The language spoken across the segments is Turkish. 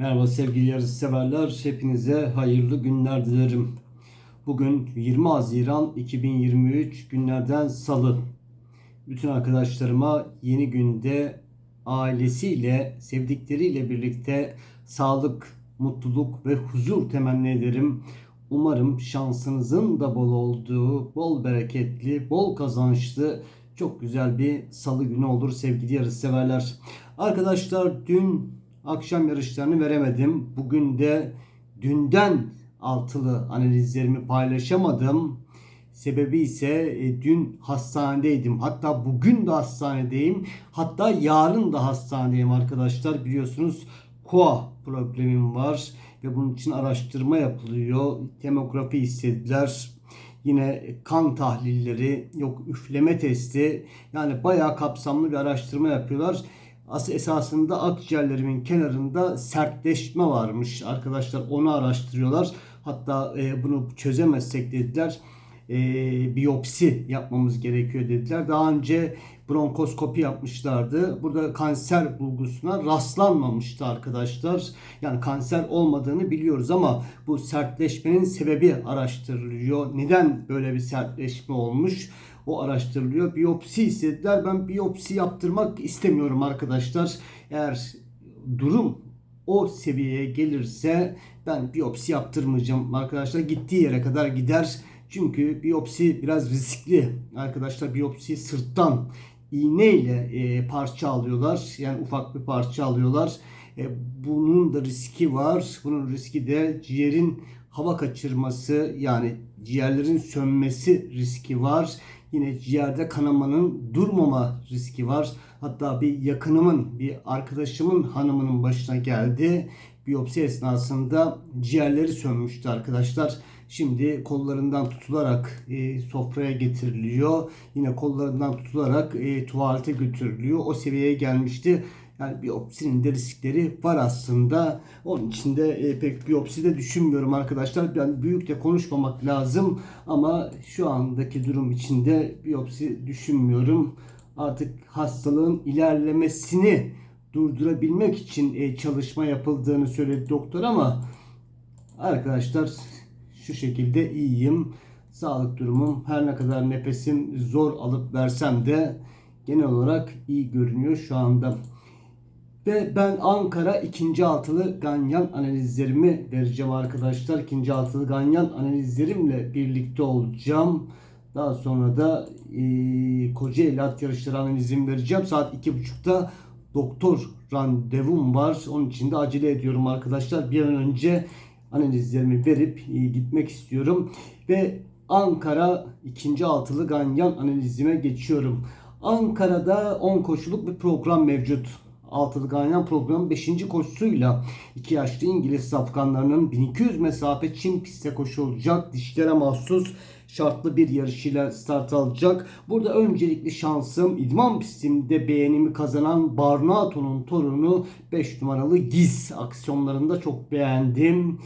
Merhaba sevgili yarış severler. Hepinize hayırlı günler dilerim. Bugün 20 Haziran 2023 günlerden salı. Bütün arkadaşlarıma yeni günde ailesiyle, sevdikleriyle birlikte sağlık, mutluluk ve huzur temenni ederim. Umarım şansınızın da bol olduğu, bol bereketli, bol kazançlı, çok güzel bir salı günü olur sevgili yarış severler. Arkadaşlar dün akşam yarışlarını veremedim. Bugün de dünden altılı analizlerimi paylaşamadım. Sebebi ise e, dün hastanedeydim. Hatta bugün de hastanedeyim. Hatta yarın da hastanedeyim arkadaşlar. Biliyorsunuz koa problemim var ve bunun için araştırma yapılıyor. Demografi istediler. Yine kan tahlilleri, yok üfleme testi. Yani bayağı kapsamlı bir araştırma yapıyorlar. Asıl esasında akciğerlerimin kenarında sertleşme varmış. Arkadaşlar onu araştırıyorlar. Hatta e, bunu çözemezsek dediler e, biyopsi yapmamız gerekiyor dediler. Daha önce bronkoskopi yapmışlardı. Burada kanser bulgusuna rastlanmamıştı arkadaşlar. Yani kanser olmadığını biliyoruz ama bu sertleşmenin sebebi araştırılıyor. Neden böyle bir sertleşme olmuş? O araştırılıyor. Biyopsi istediler. Ben biyopsi yaptırmak istemiyorum arkadaşlar. Eğer durum o seviyeye gelirse ben biyopsi yaptırmayacağım arkadaşlar. Gittiği yere kadar gider. Çünkü biyopsi biraz riskli. Arkadaşlar biyopsi sırttan iğneyle e, parça alıyorlar. Yani ufak bir parça alıyorlar. E, bunun da riski var. Bunun riski de ciğerin hava kaçırması yani ciğerlerin sönmesi riski var. Yine ciğerde kanamanın durmama riski var. Hatta bir yakınımın, bir arkadaşımın hanımının başına geldi. Biyopsi esnasında ciğerleri sönmüştü arkadaşlar. Şimdi kollarından tutularak e, sofraya getiriliyor. Yine kollarından tutularak e, tuvalete götürülüyor. O seviyeye gelmişti. Yani biyopsinin de riskleri var aslında. Onun için de e, pek biyopsi de düşünmüyorum arkadaşlar. Yani büyük de konuşmamak lazım. Ama şu andaki durum içinde biyopsi düşünmüyorum. Artık hastalığın ilerlemesini durdurabilmek için e, çalışma yapıldığını söyledi doktor ama arkadaşlar şu şekilde iyiyim. Sağlık durumum her ne kadar nefesim zor alıp versem de genel olarak iyi görünüyor şu anda. Ve ben Ankara ikinci altılı ganyan analizlerimi vereceğim arkadaşlar. İkinci altılı ganyan analizlerimle birlikte olacağım. Daha sonra da e, Kocaeli at yarışları analizimi vereceğim. Saat iki buçukta doktor randevum var. Onun için de acele ediyorum arkadaşlar. Bir an önce analizlerimi verip e, gitmek istiyorum. Ve Ankara ikinci altılı ganyan analizime geçiyorum. Ankara'da 10 koşuluk bir program mevcut. Altılı Ganyan programı 5. koşusuyla 2 yaşlı İngiliz safkanlarının 1200 mesafe çim piste koşulacak dişlere mahsus şartlı bir yarışıyla start alacak. Burada öncelikli şansım idman pistimde beğenimi kazanan Barnato'nun torunu 5 numaralı Giz aksiyonlarında çok beğendim.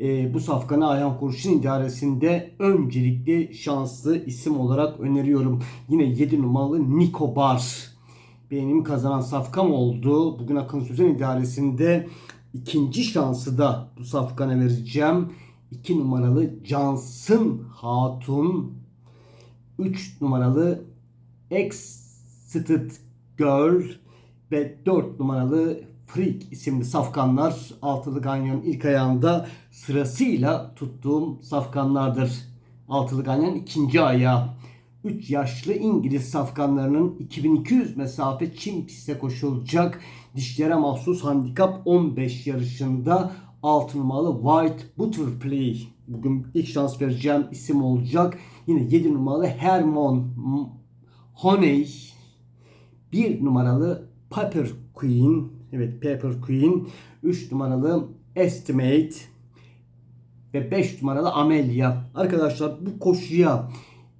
E, bu safkanı Ayhan Kurşun idaresinde öncelikli şanslı isim olarak öneriyorum. Yine 7 numaralı Niko Bar beğenimi kazanan safkam oldu. Bugün Akın Sözen idaresinde ikinci şansı da bu safkana vereceğim. 2 numaralı Cansın Hatun. 3 numaralı Excited Girl ve 4 numaralı Freak isimli safkanlar altılı ganyanın ilk ayağında sırasıyla tuttuğum safkanlardır. Altılı ganyanın ikinci ayağı. 3 yaşlı İngiliz safkanlarının 2200 mesafe çim piste koşulacak dişlere mahsus handikap 15 yarışında 6 numaralı White Butterfly bugün ilk şans vereceğim isim olacak. Yine 7 numaralı Hermon Honey. 1 numaralı Pepper Queen. Evet Pepper Queen. 3 numaralı Estimate. Ve 5 numaralı Amelia. Arkadaşlar bu koşuya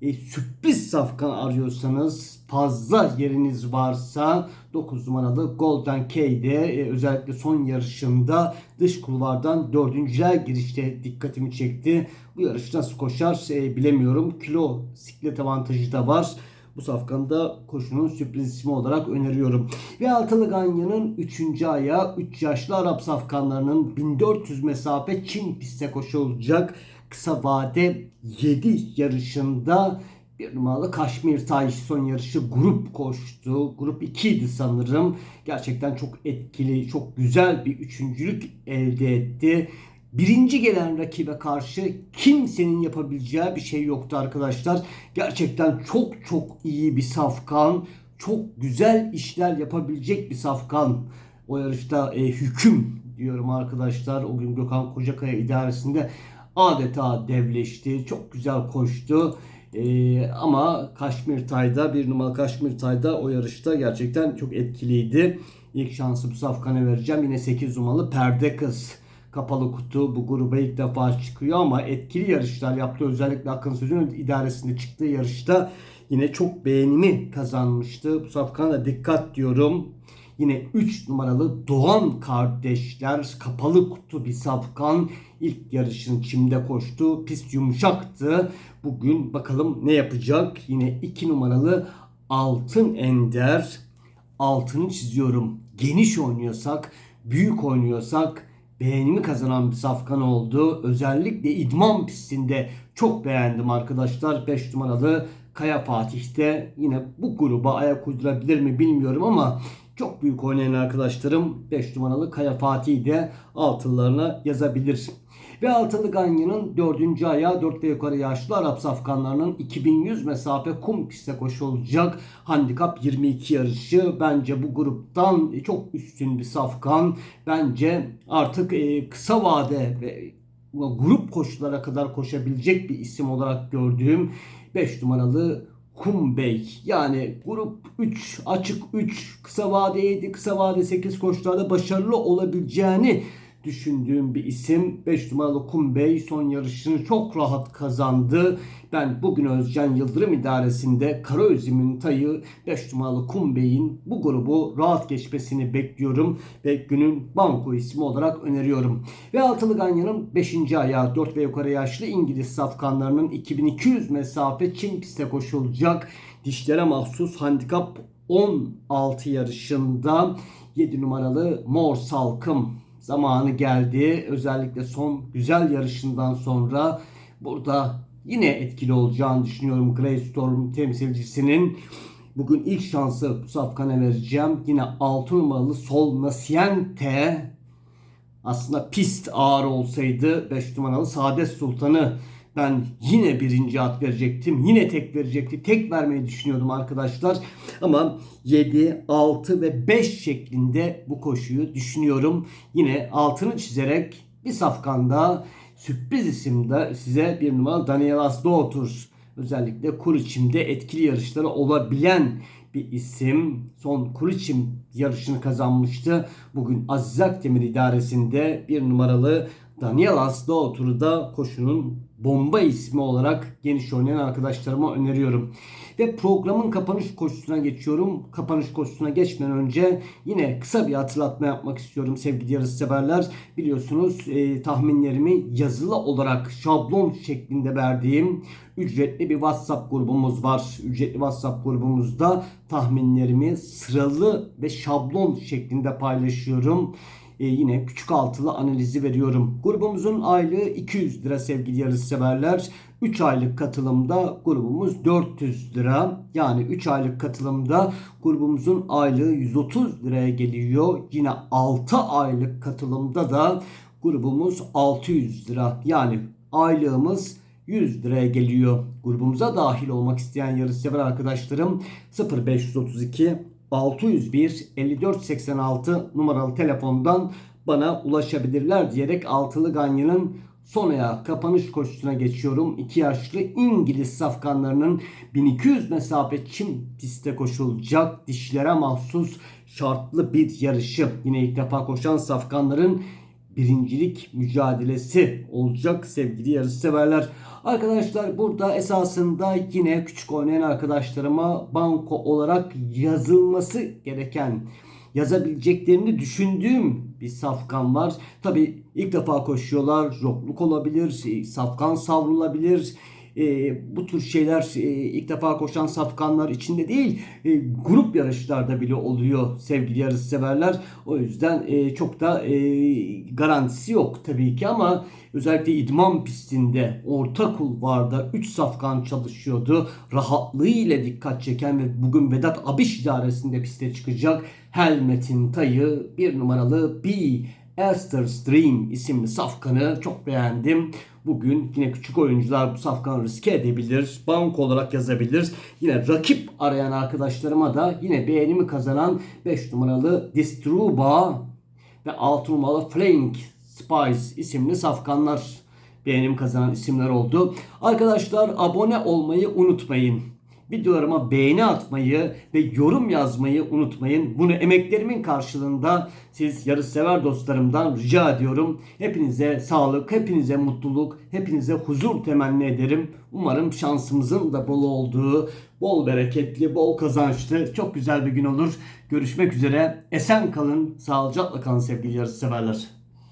e, sürpriz safkan arıyorsanız fazla yeriniz varsa 9 numaralı Golden K'de e, özellikle son yarışında dış kulvardan dördüncüler girişte dikkatimi çekti. Bu yarış nasıl koşar e, bilemiyorum. Kilo siklet avantajı da var. Bu Bu safkanı da koşunun sürpriz ismi olarak öneriyorum. Ve Altılı Ganyan'ın 3. ayağı 3 yaşlı Arap safkanlarının 1400 mesafe Çin piste koşulacak. Kısa vade 7 yarışında bir numaralı Kaşmir Tay son yarışı grup koştu. Grup 2 idi sanırım. Gerçekten çok etkili, çok güzel bir üçüncülük elde etti. Birinci gelen rakibe karşı kimsenin yapabileceği bir şey yoktu arkadaşlar. Gerçekten çok çok iyi bir safkan. Çok güzel işler yapabilecek bir safkan. O yarışta e, hüküm diyorum arkadaşlar. O gün Gökhan Kocakaya idaresinde adeta devleşti. Çok güzel koştu. Ee, ama Kaşmir Tay'da bir numara Kaşmir Tay'da o yarışta gerçekten çok etkiliydi. İlk şansı bu Safkan'a vereceğim. Yine 8 numaralı Perde Kız. Kapalı kutu bu gruba ilk defa çıkıyor ama etkili yarışlar yaptı. Özellikle Akın Söz'ün idaresinde çıktığı yarışta yine çok beğenimi kazanmıştı. Bu Safkan'a da dikkat diyorum. Yine 3 numaralı Doğan kardeşler kapalı kutu bir safkan ilk yarışın çimde koştu. Pist yumuşaktı. Bugün bakalım ne yapacak. Yine 2 numaralı Altın Ender. Altını çiziyorum. Geniş oynuyorsak, büyük oynuyorsak beğenimi kazanan bir safkan oldu. Özellikle idman pistinde çok beğendim arkadaşlar. 5 numaralı Kaya Fatih'te yine bu gruba ayak uydurabilir mi bilmiyorum ama çok büyük oynayan arkadaşlarım 5 numaralı Kaya Fatih'i de altınlarına yazabilir. Ve altılı Ganyan'ın 4. ayağı 4 ve yukarı yaşlı Arap safkanlarının 2100 mesafe kum piste koşulacak. Handikap 22 yarışı. Bence bu gruptan çok üstün bir safkan. Bence artık e, kısa vade ve grup koşulara kadar koşabilecek bir isim olarak gördüğüm 5 numaralı Kumbey. Yani grup 3, açık 3, kısa vade 7, kısa vade 8 koşularda başarılı olabileceğini düşündüğüm bir isim. 5 numaralı Kumbey son yarışını çok rahat kazandı. Ben bugün Özcan Yıldırım idaresinde Karaözüm'ün tayı 5 numaralı Kumbey'in bu grubu rahat geçmesini bekliyorum ve günün banko ismi olarak öneriyorum. Ve Altılı Ganyan'ın 5. ayağı 4 ve yukarı yaşlı İngiliz safkanlarının 2200 mesafe Çin piste koşulacak dişlere mahsus handikap 16 yarışında 7 numaralı Mor Salkım zamanı geldi. Özellikle son güzel yarışından sonra burada yine etkili olacağını düşünüyorum Greystorm temsilcisinin. Bugün ilk şansı safkana vereceğim. Yine 6 numaralı Sol Naciente. Aslında pist ağır olsaydı 5 numaralı Saadet Sultan'ı ben yine birinci at verecektim. Yine tek verecekti. Tek vermeyi düşünüyordum arkadaşlar. Ama 7, 6 ve 5 şeklinde bu koşuyu düşünüyorum. Yine altını çizerek bir safkanda sürpriz isimde size bir numara Daniel Asdaughter özellikle kur içimde etkili yarışları olabilen bir isim. Son Kuriçim yarışını kazanmıştı. Bugün Aziz Akdemir idaresinde bir numaralı Daniel Asdaughter'ı da koşunun bomba ismi olarak geniş oynayan arkadaşlarıma öneriyorum. Ve programın kapanış koşusuna geçiyorum. Kapanış koşusuna geçmeden önce yine kısa bir hatırlatma yapmak istiyorum sevgili yarış severler. Biliyorsunuz e, tahminlerimi yazılı olarak şablon şeklinde verdiğim ücretli bir WhatsApp grubumuz var. Ücretli WhatsApp grubumuzda tahminlerimi sıralı ve şablon şeklinde paylaşıyorum e, yine küçük altılı analizi veriyorum. Grubumuzun aylığı 200 lira sevgili yarış severler. 3 aylık katılımda grubumuz 400 lira. Yani 3 aylık katılımda grubumuzun aylığı 130 liraya geliyor. Yine 6 aylık katılımda da grubumuz 600 lira. Yani aylığımız 100 liraya geliyor. Grubumuza dahil olmak isteyen yarışsever arkadaşlarım 0532 601 5486 numaralı telefondan bana ulaşabilirler diyerek Altılı Ganyan'ın son ayağı kapanış koşusuna geçiyorum. 2 yaşlı İngiliz safkanlarının 1200 mesafe çim piste koşulacak dişlere mahsus şartlı bir yarışı. Yine ilk defa koşan safkanların birincilik mücadelesi olacak sevgili yarış severler. Arkadaşlar burada esasında yine küçük oynayan arkadaşlarıma banko olarak yazılması gereken yazabileceklerini düşündüğüm bir safkan var. Tabi ilk defa koşuyorlar. Jokluk olabilir, safkan savrulabilir. E, bu tür şeyler e, ilk defa koşan safkanlar içinde değil e, grup yarışlarda bile oluyor sevgili yarışseverler. O yüzden e, çok da e, garantisi yok tabii ki ama özellikle idman pistinde orta kulvarda 3 safkan çalışıyordu. Rahatlığıyla dikkat çeken ve bugün Vedat Abiş idaresinde piste çıkacak Helmet'in tayı bir numaralı B. Esther Stream isimli safkanı çok beğendim. Bugün yine küçük oyuncular bu safkanı riske edebilir. Bank olarak yazabilir. Yine rakip arayan arkadaşlarıma da yine beğenimi kazanan 5 numaralı Distruba ve 6 numaralı Flank Spice isimli safkanlar beğenim kazanan isimler oldu. Arkadaşlar abone olmayı unutmayın. Videolarıma beğeni atmayı ve yorum yazmayı unutmayın. Bunu emeklerimin karşılığında siz yarışsever dostlarımdan rica ediyorum. Hepinize sağlık, hepinize mutluluk, hepinize huzur temenni ederim. Umarım şansımızın da bol olduğu, bol bereketli, bol kazançlı, çok güzel bir gün olur. Görüşmek üzere. Esen kalın, sağlıcakla kalın sevgili yarışseverler.